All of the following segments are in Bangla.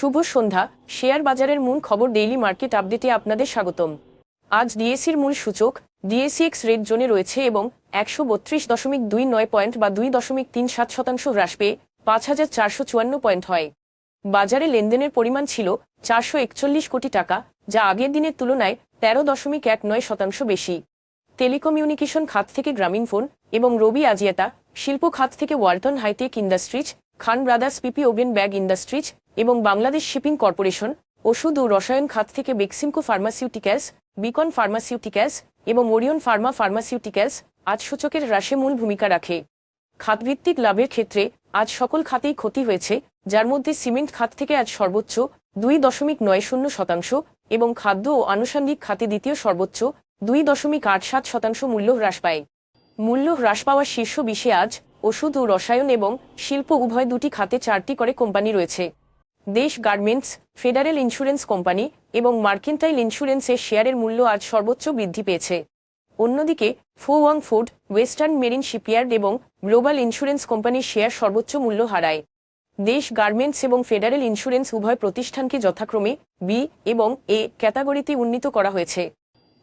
শুভ সন্ধ্যা। শেয়ার বাজারের মূল খবর ডেইলি মার্কেট আপডেটে আপনাদের স্বাগতম। আজ ডিএসির মূল সূচক ডিএসিএক্স রেড জোনে রয়েছে এবং একশো বত্রিশ দশমিক দুই নয় পয়েন্ট বা দুই দশমিক তিন সাত শতাংশ হ্রাস পেয়ে পাঁচ হাজার চারশো চুয়ান্ন পয়েন্ট হয়। বাজারে লেনদেনের পরিমাণ ছিল চারশো একচল্লিশ কোটি টাকা, যা আগের দিনের তুলনায় তেরো দশমিক এক নয় শতাংশ বেশি। টেলিকমিউনিকেশন খাত থেকে গ্রামীণ ফোন এবং রবি আজিয়াতা শিল্প খাত থেকে Walton Hi-Tech Industries, Khan Brothers PP woven bag Industries এবং বাংলাদেশ শিপিং কর্পোরেশন, ওষুধ ও রসায়ন খাত থেকে বেক্সিমকো ফার্মাসিউটিক্যালস, বিকন ফার্মাসিউটিক্যালস এবং ওরিয়ন ফার্মা ফার্মাসিউটিক্যালস আজ সূচকের হ্রাসে মূল ভূমিকা রাখে। খাতভিত্তিক লাভের ক্ষেত্রে আজ সকল খাতেই ক্ষতি হয়েছে, যার মধ্যে সিমেন্ট খাত থেকে আজ সর্বোচ্চ দুই দশমিক নয় শূন্য শতাংশ এবং খাদ্য ও আনুষঙ্গিক খাতে দ্বিতীয় সর্বোচ্চ দুই দশমিক আট সাত শতাংশ মূল্য হ্রাস পায়। মূল্য হ্রাস পাওয়ার শীর্ষ বিশে আজ ওষুধ ও রসায়ন এবং শিল্প উভয় দুটি খাতে চারটি করে কোম্পানি রয়েছে। Desh garments, federal insurance company এবং মার্কেন্টাইল ইন্স্যুরেন্সের শেয়ারের মূল্য আজ সর্বোচ্চ বৃদ্ধি পেয়েছে। অন্যদিকে Fu Wang Food Western Marine Shipyard এবং গ্লোবাল ইন্স্যুরেন্স কোম্পানির শেয়ার সর্বোচ্চ মূল্য হারায়। দেশ গার্মেন্টস এবং ফেডারেল ইন্স্যুরেন্স উভয় প্রতিষ্ঠানকে যথাক্রমে বি এবং এ ক্যাটাগরিতে উন্নীত করা হয়েছে,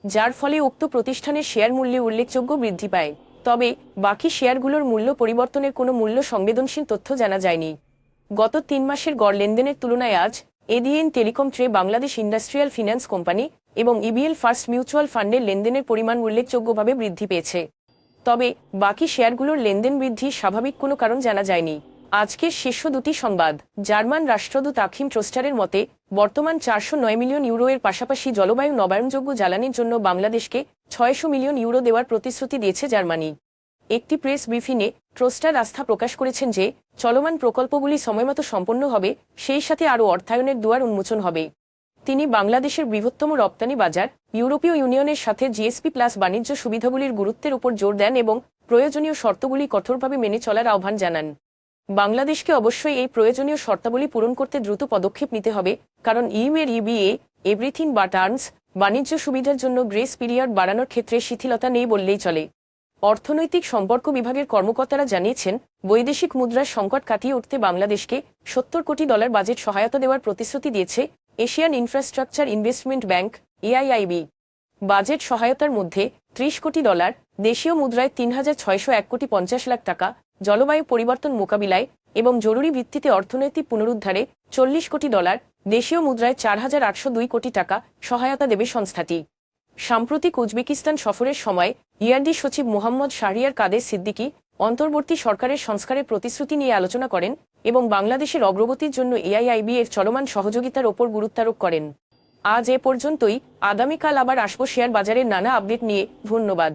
যার ফলে উক্ত প্রতিষ্ঠানের শেয়ার মূল্যে উল্লেখযোগ্য বৃদ্ধি পায়। তবে বাকি শেয়ারগুলোর মূল্য পরিবর্তনের কোনো মূল্য সংবেদনশীল তথ্য জানা যায়নি। গত তিন মাসের গড় লেনদেনের তুলনায় আজ এডিএন টেলিকম ট্রে বাংলাদেশ ইন্ডাস্ট্রিয়াল ফিন্যান্স কোম্পানি এবং ইবিএল ফার্স্ট মিউচুয়াল ফান্ডের লেনদেনের পরিমাণ উল্লেখযোগ্যভাবে বৃদ্ধি পেয়েছে। তবে বাকি শেয়ারগুলোর লেনদেন বৃদ্ধির স্বাভাবিক কোনো কারণ জানা যায়নি। আজকের শীর্ষ দুটি সংবাদ, জার্মান রাষ্ট্রদূত আখিম ট্রোস্টারের মতে, বর্তমান চারশো নয় মিলিয়ন ইউরো এর পাশাপাশি জলবায়ু নবায়নযোগ্য জ্বালানির জন্য বাংলাদেশকে ছয়শো মিলিয়ন ইউরো দেওয়ার প্রতিশ্রুতি দিয়েছে জার্মানি। একটি প্রেস ব্রিফিংয়ে ট্রোস্টার আস্থা প্রকাশ করেছেন যে, চলমান প্রকল্পগুলি সময়মতো সম্পন্ন হবে, সেই সাথে আরও অর্থায়নের দুয়ার উন্মোচন হবে। তিনি বাংলাদেশের বৃহত্তম রপ্তানি বাজার, ইউরোপীয় ইউনিয়নের সাথে জিএসপি প্লাস বাণিজ্য সুবিধাগুলির গুরুত্বের উপর জোর দেন এবং প্রয়োজনীয় শর্তগুলি কঠোরভাবে মেনে চলার আহ্বান জানান। বাংলাদেশকে অবশ্যই এই প্রয়োজনীয় শর্তাবলী পূরণ করতে দ্রুত পদক্ষেপ নিতে হবে, কারণ ইউ এর ইবিএ এভরিথিং বা টার্মস বাণিজ্য সুবিধার জন্য গ্রেস পিরিয়ড বাড়ানোর ক্ষেত্রে শিথিলতা নেই বললেই চলে। অর্থনৈতিক সম্পর্ক বিভাগের কর্মকর্তারা জানিয়েছেন, বৈদেশিক মুদ্রার সংকট কাটিয়ে উঠতে বাংলাদেশকে সত্তর কোটি ডলার বাজেট সহায়তা দেওয়ার প্রতিশ্রুতি দিয়েছে Asian Infrastructure Investment Bank AIIB. Budget সহায়তার মধ্যে ত্রিশ কোটি ডলার, দেশীয় মুদ্রায় তিন হাজার ছয়শো এক কোটি পঞ্চাশ লাখ টাকা, জলবায়ু পরিবর্তন মোকাবিলায় এবং জরুরি ভিত্তিতে অর্থনৈতিক পুনরুদ্ধারে চল্লিশ কোটি ডলার, দেশীয় মুদ্রায় চার হাজার আটশো দুই কোটি টাকা সহায়তা দেবে সংস্থাটি। সাম্প্রতিক উজবেকিস্তান সফরের সময় ইআরডি সচিব মোহাম্মদ শাহরিয়ার কাদের সিদ্দিকি অন্তর্বর্তী সরকারের সংস্কারের প্রতিশ্রুতি নিয়ে আলোচনা করেন এবং বাংলাদেশের অগ্রগতির জন্য এআইআইবি এর চলমান সহযোগিতার ওপর গুরুত্বারোপ করেন। আজ এ পর্যন্তই। আগামীকাল আবার আসব শেয়ার বাজারের নানা আপডেট নিয়ে। ধন্যবাদ।